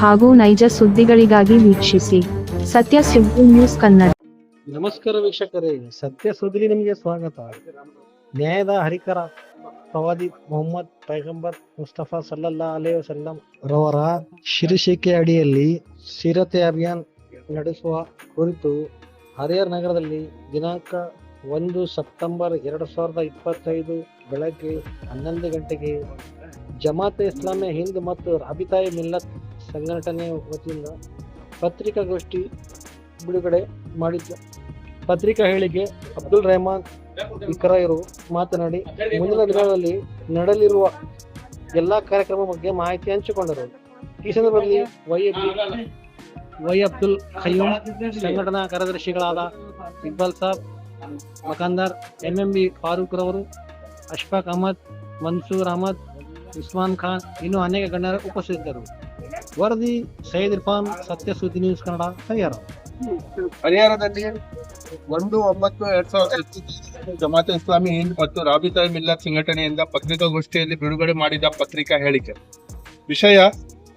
ಹಾಗೂ ನೈಜ ಸುದ್ದಿಗಳಿಗಾಗಿ ವೀಕ್ಷಿಸಿ. ಸತ್ಯ ಸುದ್ದಿ ನ್ಯೂಸ್ ಕನ್ನಡ. ನಮಸ್ಕಾರ ವೀಕ್ಷಕರೇ, ಸತ್ಯ ಸುದ್ದಿ ನಿಮಗೆ ಸ್ವಾಗತ. ನ್ಯಾಯದ ಹರಿಕರ ಪ್ರವಾದಿ ಮೊಹಮ್ಮದ್ ಪೈಗಂಬರ್ ಮುಸ್ತಫಾ ಸಲ್ಲಲ್ಲಾ ಅಲೇ ವಸಲ್ಲಂ ರವರ ಶಿರಶಿಕೆ ಅಡಿಯಲ್ಲಿ ಸಿರತೆ ಅಭಿಯಾನ್ ನಡೆಸುವ ಕುರಿತು ಹರಿಹರ ನಗರದಲ್ಲಿ ದಿನಾಂಕ ಒಂದು ಸೆಪ್ಟೆಂಬರ್ ಎರಡು ಸಾವಿರದ ಇಪ್ಪತ್ತೈದು ಬೆಳಗ್ಗೆ ಹನ್ನೊಂದು ಗಂಟೆಗೆ ಜಮಾತೆ ಇಸ್ಲಾಮಿಯ ಹಿಂದ್ ಮತ್ತು ರಾಬಿತಾಯಿ ಮಿಲ್ಲತ್ ಸಂಘಟನೆ ವತಿಯಿಂದ ಪತ್ರಿಕಾಗೋಷ್ಠಿ ಬಿಡುಗಡೆ ಮಾಡಿದ್ದು. ಪತ್ರಿಕಾ ಹೇಳಿಕೆ ಅಬ್ದುಲ್ ರೆಹಮಾನ್ ಇಕರಾಯರು ಮಾತನಾಡಿ, ಮುಂದಿನ ದಿನಗಳಲ್ಲಿ ನಡೆಯಲಿರುವ ಎಲ್ಲಾ ಕಾರ್ಯಕ್ರಮ ಬಗ್ಗೆ ಮಾಹಿತಿ ಹಂಚಿಕೊಂಡರು. ಈ ಸಂದರ್ಭದಲ್ಲಿ ವೈ ವೈ ಅಬ್ದುಲ್ ಖಯ್ಯೂಮ್ ಸಂಘಟನಾ ಕಾರ್ಯದರ್ಶಿಗಳಾದ Iqbal Sab, Makandar, M M B Farooq ರವರು, ಅಶ್ಫಾಕ್ ಅಹಮದ್, ಮನ್ಸೂರ್ ಅಹಮದ್ ಉಸ್ಮಾನ್ ಖಾನ್ ಇನ್ನೂ ಅನೇಕ ಗಣ್ಯರು ಉಪಸ್ಥಿತರು ವರದಿ ಸೈಯದ್ ಇರ್ಫಾನ್ ಸತ್ಯ ಸುದ್ದಿ ನ್ಯೂಸ್ ಕನ್ನಡ, ಹರಿಹರ. ಹರಿಹರದಲ್ಲಿ ಒಂದು ಒಂಬತ್ತು ಎರಡ್ ಸಾವಿರದ ಜಮಾತೆ ಇಸ್ಲಾಮಿ ಹಿಂದ್ ಮತ್ತು ರಾಬಿತಾ ಮಿಲ್ಲತ್ ಸಂಘಟನೆಯಿಂದ ಪತ್ರಿಕಾಗೋಷ್ಠಿಯಲ್ಲಿ ಬಿಡುಗಡೆ ಮಾಡಿದ ಪತ್ರಿಕಾ ಹೇಳಿಕೆ. ವಿಷಯ,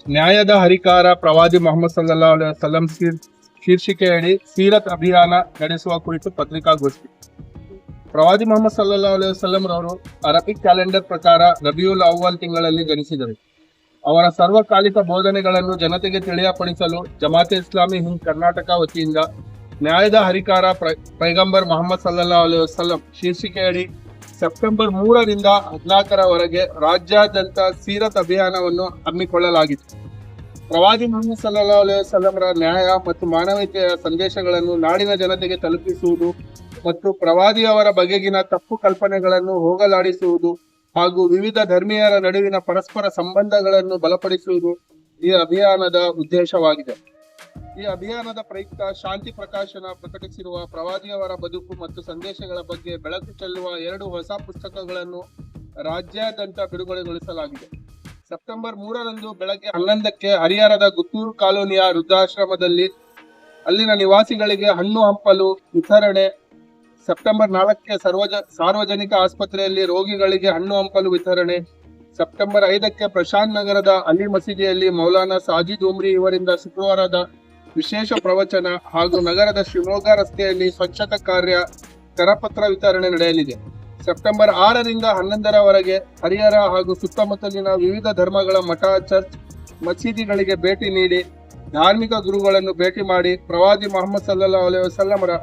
ನ್ಯಾಯದ ಹರಿಕಾರ ಪ್ರವಾದಿ ಮೊಹಮ್ಮದ್ ಸಲ್ಲಾ ವಸಲ್ಲಂ ಶೀರ್ಷಿಕೆಯಡಿ ಸೀರತ್ ಅಭಿಯಾನ ನಡೆಸುವ ಕುರಿತು ಪತ್ರಿಕಾಗೋಷ್ಠಿ. ಪ್ರವಾದಿ ಮೊಹಮ್ಮದ್ ಸಲ್ಲಾ ವಸಲ್ಲಂ ರವರು ಅರಬಿಕ್ ಕ್ಯಾಲೆಂಡರ್ ಪ್ರಕಾರ ರಬಿಯುಲ್ ಅವ್ವಲ್ ತಿಂಗಳಲ್ಲಿ ಜನಿಸಿದರು. ಅವರ ಸರ್ವಕಾಲಿಕ ಬೋಧನೆಗಳನ್ನು ಜನತೆಗೆ ತಿಳಿಯಪಡಿಸಲು ಜಮಾತೆ ಇಸ್ಲಾಮಿ ಹಿಂದ್ ಕರ್ನಾಟಕ ವತಿಯಿಂದ ನ್ಯಾಯದ ಹರಿಕಾರ ಪೈಗಂಬರ್ ಮೊಹಮ್ಮದ್ ಸಲ್ಲಾ ಅಲೈಹಿ ವಸಲ್ಲಂ ಶೀರ್ಷಿಕೆಯಡಿ ಸೆಪ್ಟೆಂಬರ್ ಮೂರರಿಂದ ಹದಿನಾಲ್ಕರವರೆಗೆ ರಾಜ್ಯಾದ್ಯಂತ ಸೀರತ್ ಅಭಿಯಾನವನ್ನು ಹಮ್ಮಿಕೊಳ್ಳಲಾಗಿತ್ತು. ಪ್ರವಾದಿ ಮೊಹಮ್ಮದ್ ಸಲ್ಲಾ ಅಲೈಹಿ ವಸಲ್ಲಂರ ನ್ಯಾಯ ಮತ್ತು ಮಾನವೀಯತೆಯ ಸಂದೇಶಗಳನ್ನು ನಾಡಿನ ಜನತೆಗೆ ತಲುಪಿಸುವುದು ಮತ್ತು ಪ್ರವಾದಿಯವರ ಬಗೆಗಿನ ತಪ್ಪು ಕಲ್ಪನೆಗಳನ್ನು ಹೋಗಲಾಡಿಸುವುದು ಹಾಗೂ ವಿವಿಧ ಧರ್ಮೀಯರ ನಡುವಿನ ಪರಸ್ಪರ ಸಂಬಂಧಗಳನ್ನು ಬಲಪಡಿಸುವುದು ಈ ಅಭಿಯಾನದ ಉದ್ದೇಶವಾಗಿದೆ. ಈ ಅಭಿಯಾನದ ಪ್ರಯುಕ್ತ ಶಾಂತಿ ಪ್ರಕಾಶನ ಪ್ರಕಟಿಸಿರುವ ಪ್ರವಾದಿಯವರ ಬದುಕು ಮತ್ತು ಸಂದೇಶಗಳ ಬಗ್ಗೆ ಬೆಳಕು ಚೆಲ್ಲುವ ಎರಡು ಹೊಸ ಪುಸ್ತಕಗಳನ್ನು ರಾಜ್ಯಾದ್ಯಂತ ಬಿಡುಗಡೆಗೊಳಿಸಲಾಗಿದೆ. ಸೆಪ್ಟೆಂಬರ್ ಮೂರರಂದು ಬೆಳಗ್ಗೆ ಹನ್ನೊಂದಕ್ಕೆ ಹರಿಹರದ ಗುತ್ತೂರು ಕಾಲೋನಿಯ ವೃದ್ಧಾಶ್ರಮದಲ್ಲಿ ಅಲ್ಲಿನ ನಿವಾಸಿಗಳಿಗೆ ಹಣ್ಣು ಹಂಪಲು, ವಿತರಣೆ ಸೆಪ್ಟೆಂಬರ್ ನಾಲ್ಕಕ್ಕೆ ಸರ್ವಜ, ಸಾರ್ವಜನಿಕ ಆಸ್ಪತ್ರೆಯಲ್ಲಿ ರೋಗಿಗಳಿಗೆ ಹಣ್ಣು ಹಂಪಲು ವಿತರಣೆ. ಸೆಪ್ಟೆಂಬರ್ ಐದಕ್ಕೆ ಪ್ರಶಾಂತ್ ನಗರದ ಅಲಿ ಮಸೀದಿಯಲ್ಲಿ ಮೌಲಾನಾ ಸಾಜಿದ್ ಉಮ್ರಿ ಇವರಿಂದ ಶುಕ್ರವಾರದ ವಿಶೇಷ ಪ್ರವಚನ ಹಾಗೂ ನಗರದ ಶಿವಮೊಗ್ಗ ರಸ್ತೆಯಲ್ಲಿ ಸ್ವಚ್ಛತಾ ಕಾರ್ಯ ಕರಪತ್ರ ವಿತರಣೆ ನಡೆಯಲಿದೆ. ಸೆಪ್ಟೆಂಬರ್ ಆರರಿಂದ ಹನ್ನೊಂದರವರೆಗೆ ಹರಿಹರ ಹಾಗೂ ಸುತ್ತಮುತ್ತಲಿನ ವಿವಿಧ ಧರ್ಮಗಳ ಮಠ, ಚರ್ಚ್, ಮಸೀದಿಗಳಿಗೆ ಭೇಟಿ ನೀಡಿ ಧಾರ್ಮಿಕ ಗುರುಗಳನ್ನು ಭೇಟಿ ಮಾಡಿ ಪ್ರವಾದಿ ಮೊಹಮ್ಮದ್ ಸಲ್ಲಾ ಅಲೈಹಿ ವಸಲ್ಲಮರ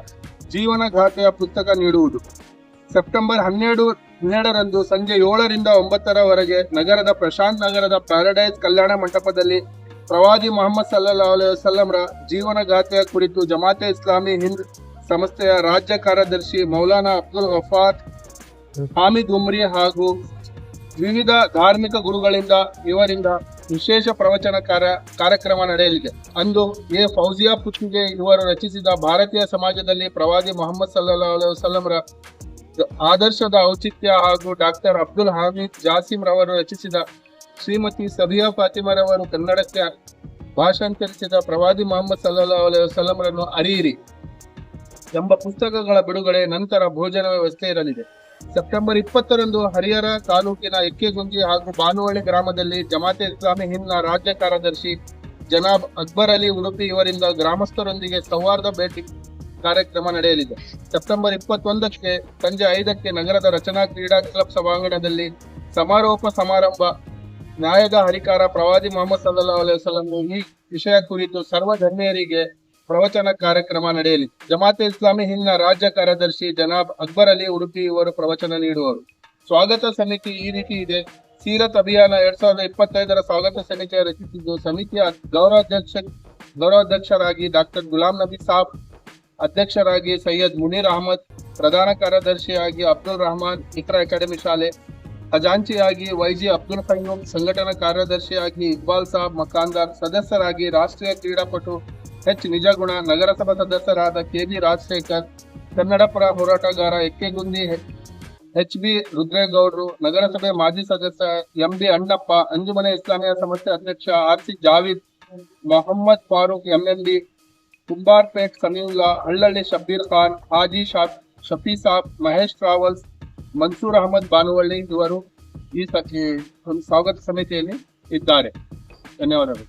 ಜೀವನಗಾಥೆಯ ಪುಸ್ತಕ ನೀಡುವುದು. ಸೆಪ್ಟೆಂಬರ್ ಹನ್ನೆರಡು, ಹನ್ನೆರಡರಂದು ಸಂಜೆ ಏಳರಿಂದ ಒಂಬತ್ತರವರೆಗೆ ನಗರದ ಪ್ರಶಾಂತ್ ನಗರದ ಪ್ಯಾರಡೈಸ್ ಕಲ್ಯಾಣ ಮಂಟಪದಲ್ಲಿ ಪ್ರವಾದಿ ಮೊಹಮ್ಮದ್ ಸಲ್ಲಾ ಅಲೈಹಿ ಜೀವನ ಗಾಥೆಯ ಕುರಿತು ಜಮಾತೆ ಇಸ್ಲಾಮಿ ಹಿಂದ್ ಸಂಸ್ಥೆಯ ರಾಜ್ಯ ಕಾರ್ಯದರ್ಶಿ ಮೌಲಾನಾ ಅಬ್ದುಲ್ ಗಫಾರ್ ಹಾಮಿದ್ ಉಮ್ರಿ ಹಾಗೂ ವಿವಿಧ ಧಾರ್ಮಿಕ ಗುರುಗಳಿಂದ ಇವರಿಂದ ವಿಶೇಷ ಪ್ರವಚನ ಕಾರ್ಯ, ಕಾರ್ಯಕ್ರಮ ನಡೆಯಲಿದೆ. ಅಂದು ಎ. ಫೌಜಿಯಾ ಪುತ್ಗೆ ಇವರು ರಚಿಸಿದ ಭಾರತೀಯ ಸಮಾಜದಲ್ಲಿ ಪ್ರವಾದಿ ಮೊಹಮ್ಮದ್ ಸಲ್ಲಾ ವಸಲ್ಲಂರ ಆದರ್ಶದ ಔಚಿತ್ಯ ಹಾಗೂ ಡಾಕ್ಟರ್ ಅಬ್ದುಲ್ ಹಾಮಿದ್ ಜಾಸಿಮ್ ರವರು ರಚಿಸಿದ ಶ್ರೀಮತಿ ಸಬಿಯಾ ಫಾತಿಮರವರು ಕನ್ನಡಕ್ಕೆ ಭಾಷಾಂತರಿಸಿದ ಪ್ರವಾದಿ ಮೊಹಮ್ಮದ್ ಸಲ್ಲಾ ವಸಲ್ಲಂರನ್ನು ಅರಿಯಿರಿ. ಎಂಬ ಪುಸ್ತಕಗಳ ಬಿಡುಗಡೆ ನಂತರ ಭೋಜನ ವ್ಯವಸ್ಥೆ ಇರಲಿದೆ. ಸೆಪ್ಟೆಂಬರ್ ಇಪ್ಪತ್ತರಂದು ಹರಿಹರ ತಾಲೂಕಿನ ಎಕ್ಕೆಗುಂಜಿ ಹಾಗೂ ಬಾನುವಳ್ಳಿ ಗ್ರಾಮದಲ್ಲಿ ಜಮಾತೆ ಇಸ್ಲಾಮಿ ಹಿಂದ್ನ ರಾಜ್ಯ ಕಾರ್ಯದರ್ಶಿ ಜನಾಬ್ ಅಕ್ಬರ್ ಅಲಿ ಉಡುಪಿ ಇವರಿಂದ ಗ್ರಾಮಸ್ಥರೊಂದಿಗೆ ಸೌಹಾರ್ದ ಭೇಟಿ ಕಾರ್ಯಕ್ರಮ ನಡೆಯಲಿದೆ. ಸೆಪ್ಟೆಂಬರ್ ಇಪ್ಪತ್ತೊಂದಕ್ಕೆ ಸಂಜೆ ಐದಕ್ಕೆ ನಗರದ ರಚನಾ ಕ್ರೀಡಾ ಕ್ಲಬ್ ಸಭಾಂಗಣದಲ್ಲಿ ಸಮಾರೋಪ ಸಮಾರಂಭ. ನ್ಯಾಯದ ಹರಿಕಾರ ಪ್ರವಾದಿ ಮೊಹಮ್ಮದ್ ಸಲ್ಲಾ ಅಲೈಹಿ ಈ ವಿಷಯ ಕುರಿತು ಸರ್ವ ಧರ್ಮೀಯರಿಗೆ ಪ್ರವಚನ ಕಾರ್ಯಕ್ರಮ ನಡೆಯಲಿ. ಜಮಾತೆ ಇಸ್ಲಾಮಿ ಹಿಂದಿನ ರಾಜ್ಯ ಕಾರ್ಯದರ್ಶಿ ಜನಾಬ್ ಅಕ್ಬರ್ ಅಲಿ ಉಡುಪಿ ಇವರು ಪ್ರವಚನ ನೀಡುವರು. ಸ್ವಾಗತ ಸಮಿತಿ ಈ ರೀತಿ ಇದೆ. ಸೀರತ್ ಅಭಿಯಾನ ಎರಡ್ ಸಾವಿರದ ಇಪ್ಪತ್ತೈದರ ಸ್ವಾಗತ ಸಮಿತಿಯ ರಚಿಸಿದ್ದು ಸಮಿತಿಯ ಗೌರವಾಧ್ಯಕ್ಷ, ಗೌರವಾಧ್ಯಕ್ಷರಾಗಿ ಡಾಕ್ಟರ್ ಗುಲಾಂ ನಬಿ ಸಾಬ್, ಅಧ್ಯಕ್ಷರಾಗಿ ಸೈಯದ್ ಮುನೀರ್ ಅಹಮದ್, ಪ್ರಧಾನ ಕಾರ್ಯದರ್ಶಿಯಾಗಿ ಅಬ್ದುಲ್ ರಹಮಾನ್ ಇಕ್ರಾ ಅಕಾಡೆಮಿ ಶಾಲೆ ಖಜಾಂಚಿಯಾಗಿ ವೈಜಿ ಅಬ್ದುಲ್ ಖಯ್ಯೂಮ್ ಸಂಘಟನಾ ಕಾರ್ಯದರ್ಶಿಯಾಗಿ ಇಕ್ಬಾಲ್ ಸಾಬ್ ಮಕಾಂದಾರ್ ಸದಸ್ಯರಾಗಿ ರಾಷ್ಟ್ರೀಯ ಕ್ರೀಡಾಪಟು ಎಚ್ ನಿಜಗುಣ ನಗರಸಭಾ ಸದಸ್ಯರಾದ ಕೆಬಿ ರಾಜಶೇಖರ್ ಕನ್ನಡಪರ ಹೋರಾಟಗಾರ ಎಕ್ಕೆಗುಂದಿ ಎಚ್ ಬಿ ರುದ್ರೇಗೌಡರು ನಗರಸಭೆ ಮಾಜಿ ಸದಸ್ಯ ಎಂ ಬಿ ಅಣ್ಣಪ್ಪ ಅಂಜುಮನೆ ಇಸ್ಲಾಮಿಯ ಸಂಸ್ಥೆ ಅಧ್ಯಕ್ಷ R C Javeed Mohammed Farooq MMD Kumbarpet Samiulla Hallalli Shabbir Khan Haji Shah Shafi Saab Mahesh travels Mansoor Ahmed Banuvalli ಇವರು ಈ ಸ- ಒಂದು ಸ್ವಾಗತ ಸಮಿತಿಯಲ್ಲಿ ಇದ್ದಾರೆ. ಧನ್ಯವಾದಗಳು.